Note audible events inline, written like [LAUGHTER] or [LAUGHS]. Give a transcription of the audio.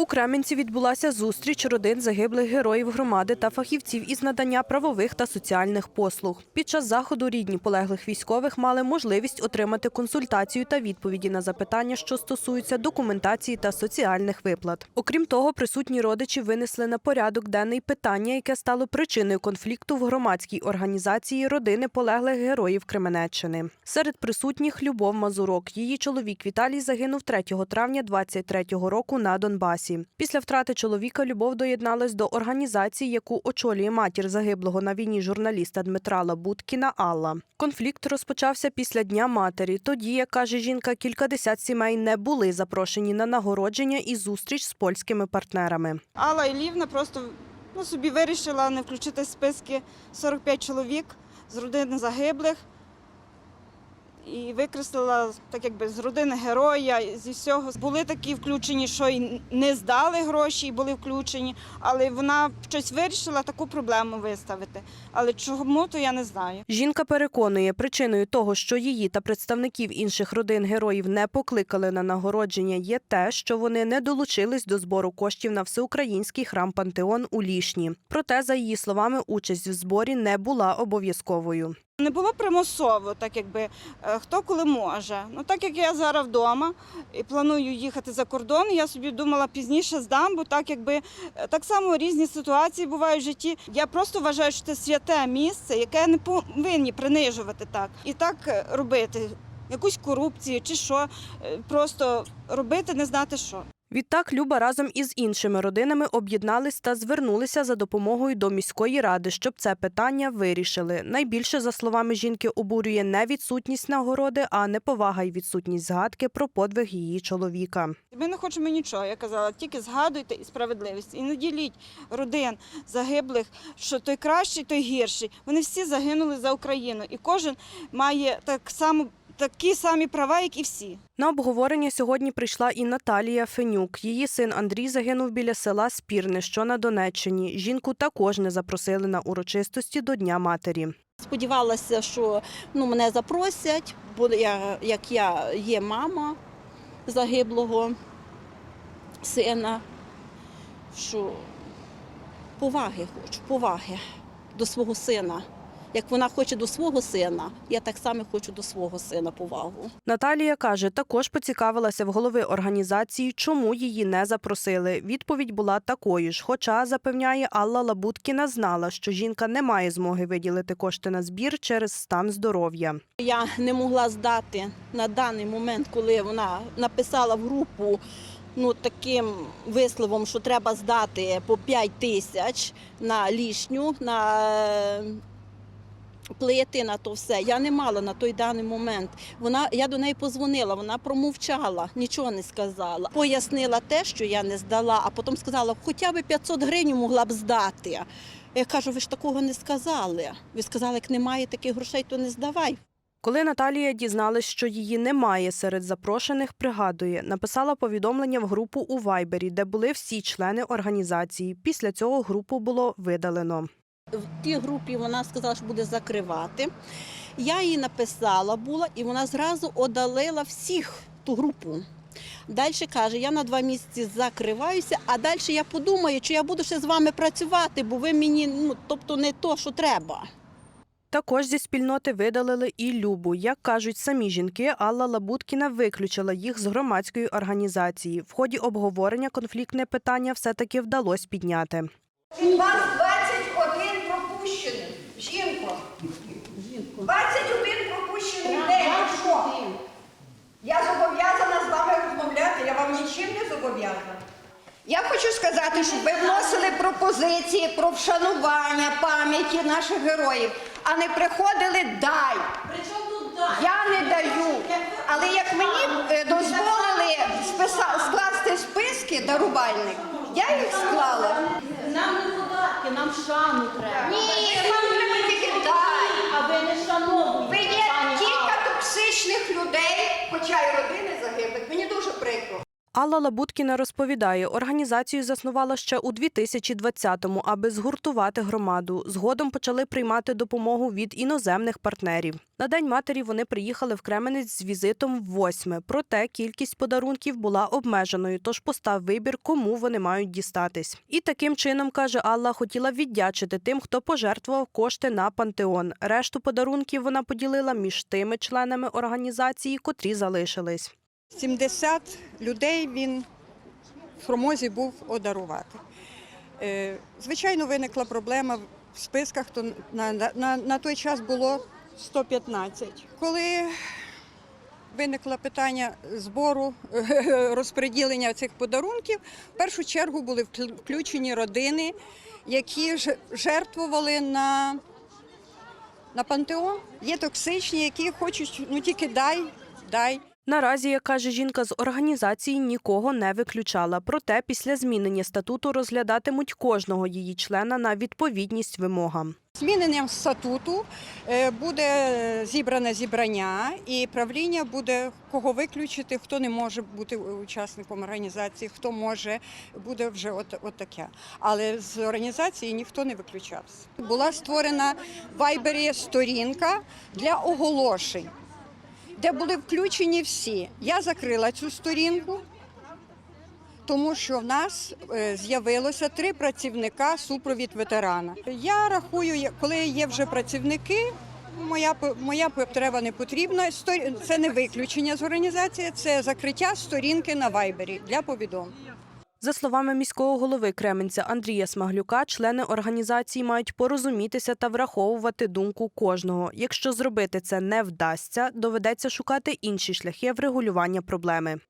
У Кременці відбулася зустріч родин загиблих героїв громади та фахівців із надання правових та соціальних послуг. Під час заходу рідні полеглих військових мали можливість отримати консультацію та відповіді на запитання, що стосуються документації та соціальних виплат. Окрім того, присутні родичі винесли на порядок денний питання, яке стало причиною конфлікту в громадській організації родини полеглих героїв Кременеччини. Серед присутніх Любов Мазурок. Її чоловік Віталій загинув 3 травня 23-го року на Донбасі. Після втрати чоловіка Любов доєдналась до організації, яку очолює матір загиблого на війні журналіста Дмитра Лабуткіна Алла. Конфлікт розпочався після Дня матері. Тоді, як каже жінка, кількадесят сімей не були запрошені на нагородження і зустріч з польськими партнерами. Алла Ілівна просто ну, собі вирішила не включити в списки 45 чоловік з родини загиблих і викреслила так якби з родини героя, зі всього. Були такі включені, що й не здали гроші, і були включені, але вона щось вирішила таку проблему виставити. Але чому, то я не знаю. Жінка переконує, причиною того, що її та представників інших родин героїв не покликали на нагородження, є те, що вони не долучились до збору коштів на всеукраїнський храм Пантеон у Лішні. Проте, за її словами, участь в зборі не була обов'язковою. Не було примусово, так якби е, хто коли може. Ну так як я зараз вдома і планую їхати за кордон, я собі думала пізніше здам, бо так якби е, так само різні ситуації бувають в житті. Я просто вважаю, що це святе місце, яке не повинні принижувати так і так е, робити. Якусь корупцію чи що, просто робити, не знати що. Відтак Люба разом із іншими родинами об'єднались та звернулися за допомогою до міської ради, щоб це питання вирішили. Найбільше, за словами жінки, обурює не відсутність нагороди, а неповага й відсутність згадки про подвиг її чоловіка. Ми не хочемо нічого. Я казала, тільки згадуйте і справедливість. І не діліть родин загиблих, що той кращий, той гірший. Вони всі загинули за Україну, і кожен має так само такі самі права, як і всі. На обговорення сьогодні прийшла і Наталія Фенюк. Її син Андрій загинув біля села Спірне, що на Донеччині. Жінку також не запросили на урочистості до Дня матері. Сподівалася, що ну, мене запросять, бо я, як я є мама загиблого сина, що поваги хочу, поваги до свого сина. Як вона хоче до свого сина, я так само хочу до свого сина повагу. Наталія каже, також поцікавилася в голови організації, чому її не запросили. Відповідь була такою ж. Хоча, запевняє Алла Лабуткіна, знала, що жінка не має змоги виділити кошти на збір через стан здоров'я. Я не могла здати на даний момент, коли вона написала в групу ну, таким висловом, що треба здати по 5 тисяч на лішню, на плити, на то все. Я не мала на той даний момент. Вона, я до неї позвонила, вона промовчала, нічого не сказала. Пояснила те, що я не здала, а потім сказала, хоча б 500 гривень могла б здати. Я кажу, ви ж такого не сказали. Ви сказали, як немає таких грошей, то не здавай. Коли Наталія дізналась, що її немає серед запрошених, пригадує, написала повідомлення в групу у Вайбері, де були всі члени організації. Після цього групу було видалено. В тій групі вона сказала, що буде закривати. Я їй написала була, і вона зразу одалила всіх ту групу. Далі каже, я на два місяці закриваюся, а далі я подумаю, чи я буду ще з вами працювати, бо ви мені ну, тобто не то, що треба. Також зі спільноти видалили і Любу. Як кажуть самі жінки, Алла Лабуткіна виключила їх з громадської організації. В ході обговорення конфліктне питання все-таки вдалося підняти. Вас 21 пропущений. Жінко. 21 пропущений день. Що? Я зобов'язана з вами розмовляти, я вам нічим не зобов'язана. Я хочу сказати, щоб ви вносили пропозиції про вшанування пам'яті наших героїв, а не приходили дай. Я не даю. Але як мені е, дозволили списа- скласти списки дарувальник, я їх склала. Нам не податки, нам шану треба. Ні, є людей, хоча й родини загиблих. Мені дуже прикро. Алла Лабуткіна розповідає, організацію заснувала ще у 2020-му, аби згуртувати громаду. Згодом почали приймати допомогу від іноземних партнерів. На День матері вони приїхали в Кременець з візитом в восьме. Проте кількість подарунків була обмеженою, тож постав вибір, кому вони мають дістатись. І таким чином, каже Алла, хотіла віддячити тим, хто пожертвував кошти на пантеон. Решту подарунків вона поділила між тими членами організації, котрі залишились. 70 людей він в промозі був одарувати. Е, Звичайно, виникла проблема в списках, то на, на, на той час було 115. Коли виникло питання збору [LAUGHS] розподілення цих подарунків, в першу чергу були включені родини, які жертвували на, на пантеон. Є токсичні, які хочуть ну тільки дай, дай. Наразі, як каже жінка, з організації нікого не виключала. Проте після змінення статуту розглядатимуть кожного її члена на відповідність вимогам. Зміненням статуту е, буде зібране зібрання, і правління буде кого виключити, хто не може бути учасником організації, хто може, буде вже от, от таке. Але з організації ніхто не виключався. Була створена в Вайбері сторінка для оголошень, де були включені всі. Я закрила цю сторінку. Тому що в нас е, з'явилося три працівника супровід ветерана. Я рахую, коли є вже працівники, моя моя потреба не потрібна. Це не виключення з організації, це закриття сторінки на вайбері для повідомлень. За словами міського голови Кременця Андрія Смаглюка, члени організації мають порозумітися та враховувати думку кожного. Якщо зробити це не вдасться, доведеться шукати інші шляхи врегулювання проблеми.